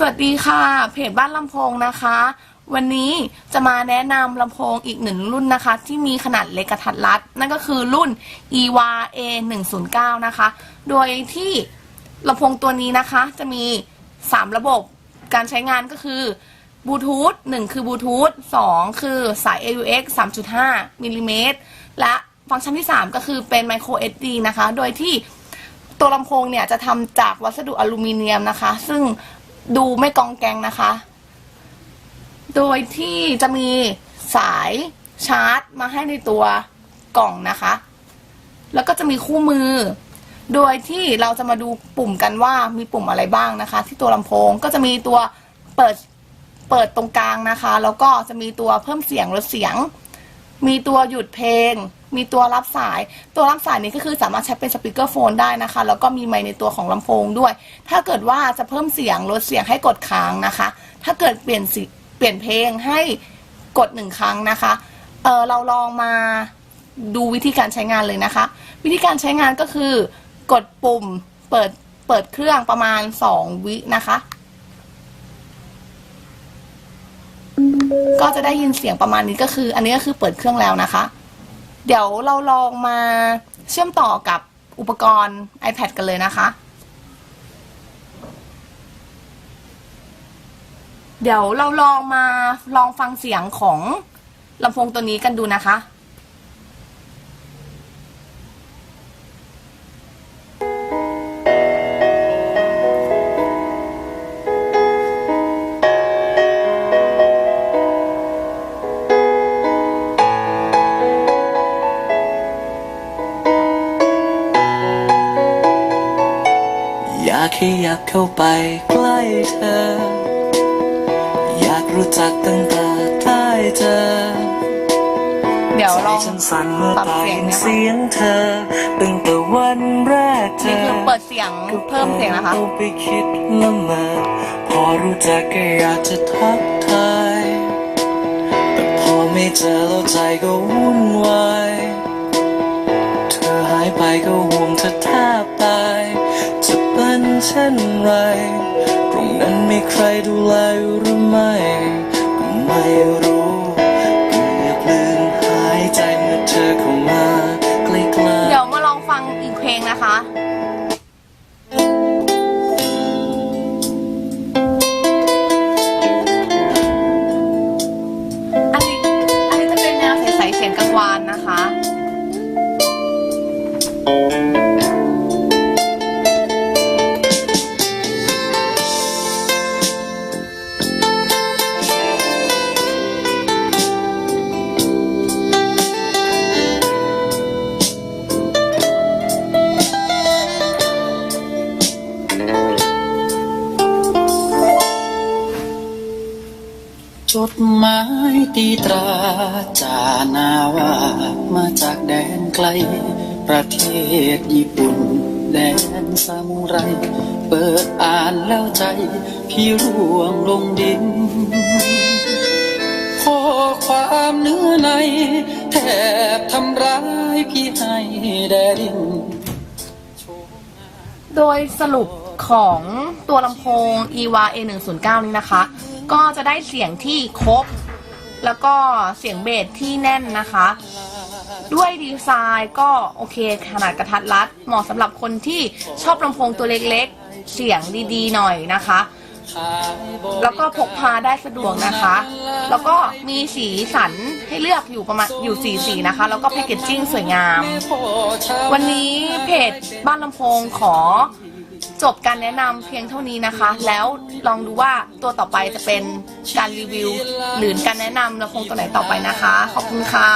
สวัสดีค่ะ เพจบ้านลำโพงนะคะ วันนี้จะมาแนะนำลำโพงอีกหนึ่งรุ่นนะคะ ที่มีขนาดเล็กกระทัดรัด นั่นก็คือรุ่น EWA A 1 0 9 นะคะ โดยที่ลำโพงตัวนี้นะคะ จะมี 3 ระบบการใช้งานก็คือบลูทูธ1คือบลูทูธ2คือสาย AUX 3.5มิลลิเมตรและฟังก์ชันที่ 3 ก็คือเป็น Micro SD นะคะ โดยที่ตัวลำโพงเนี่ยจะทำจากวัสดุอลูมิเนียมนะคะ ซึ่ง ดูไม่กองแกงนะคะ โดยที่จะมีสายชาร์จมาให้ในตัวกล่องนะคะ แล้วก็จะมีคู่มือ โดยที่เราจะมาดูปุ่มกันว่ามีปุ่มอะไรบ้างนะคะ ที่ตัวลำโพงก็จะมีตัวเปิดเปิดตรงกลางนะคะ แล้วก็จะมีตัวเพิ่มเสียงลดเสียง มีตัวหยุดเพลง มีตัวรับสาย ตัวรับสายนี้ก็คือสามารถใช้เป็นสปีกเกอร์โฟนได้นะคะ แล้วก็มีไมค์ในตัวของลำโพงด้วย ถ้าเกิดว่าจะเพิ่มเสียงลดเสียงให้กดค้างนะคะ ถ้าเกิดเปลี่ยนสิเปลี่ยนเพลงให้กดหนึ่งครั้งนะคะ เออเราลองมาดูวิธีการใช้งานเลยนะคะ วิธีการใช้งานก็คือ กดปุ่มเปิดเปิดเครื่องประมาณ 2 วินะคะ ก็จะได้ยินเสียงประมาณนี้ก็คือ อันนี้ก็คือเปิดเครื่องแล้วนะคะ เดี๋ยวเราลองมาเชื่อมต่อกับอุปกรณ์ iPad กันเลยนะคะ เดี๋ยวเราลองมาลองฟังเสียงของลำโพงตัวนี้กันดูนะคะ ขยับเข้าไปใกล้เธอ อยากรู้จักตั้งแต่ใกล้เจอเดี๋ยวลองใจฉันสั่นเมื่อปรับได้เสียงยินนะคะเสียงเธอตั้งแต่วันแรกเจนี่อคือเปิดเสียงเพิ่มเสียงนะคะก็ไปคิดละเมอพอรู้จักก็อยากจะทักทายแต่พอไม่เจอแล้วใจก็วุ่นวายเธอหายไปก็ห่วงเธอแทบตายจะ เช่นไร ตรงนั้นมีใครดูแลหรือไม่ก็ไม่รู้เกือบลืมหายใจเมื่อเธอเข้ามาใกล้ๆ เดี๋ยวมาลองฟังอีกเพลงนะคะ อันนี้อันนี้จะเป็นแนวใสๆเสียงกังวานนะคะ thank you จดหมายตีตราจานาวามาจากแดนไกล ประเทศญี่ปุ่น แดนซามูไร เปิดอ่านแล้วใจ พี่ร่วงลงดินข้อความเนื้อใน แทบทำร้ายพี่ให้แดดิน โดยสรุปของตัวลำโพง EWA A109 นี้นะคะ ก็จะได้เสียงที่ครบ แล้วก็เสียงเบสที่แน่นนะคะ ด้วยดีไซน์ก็โอเคขนาดกระทัดรัด เหมาะสำหรับคนที่ชอบลำโพงตัวเล็กๆ เสียงดีๆ หน่อยนะคะ แล้วก็พกพาได้สะดวกนะคะ แล้วก็มีสีสันให้เลือกอยู่ประมาณอยู่สีสีนะคะ แล้วก็แพคเกจจิ้งสวยงาม วันนี้เพจบ้านลำโพงขอ จบการแนะนำเพียงเท่านี้นะคะ แล้วลองดูว่าตัวต่อไปจะเป็นการรีวิว หรือการแนะนำเราคงตัวไหนต่อไปนะคะ ขอบคุณค่ะ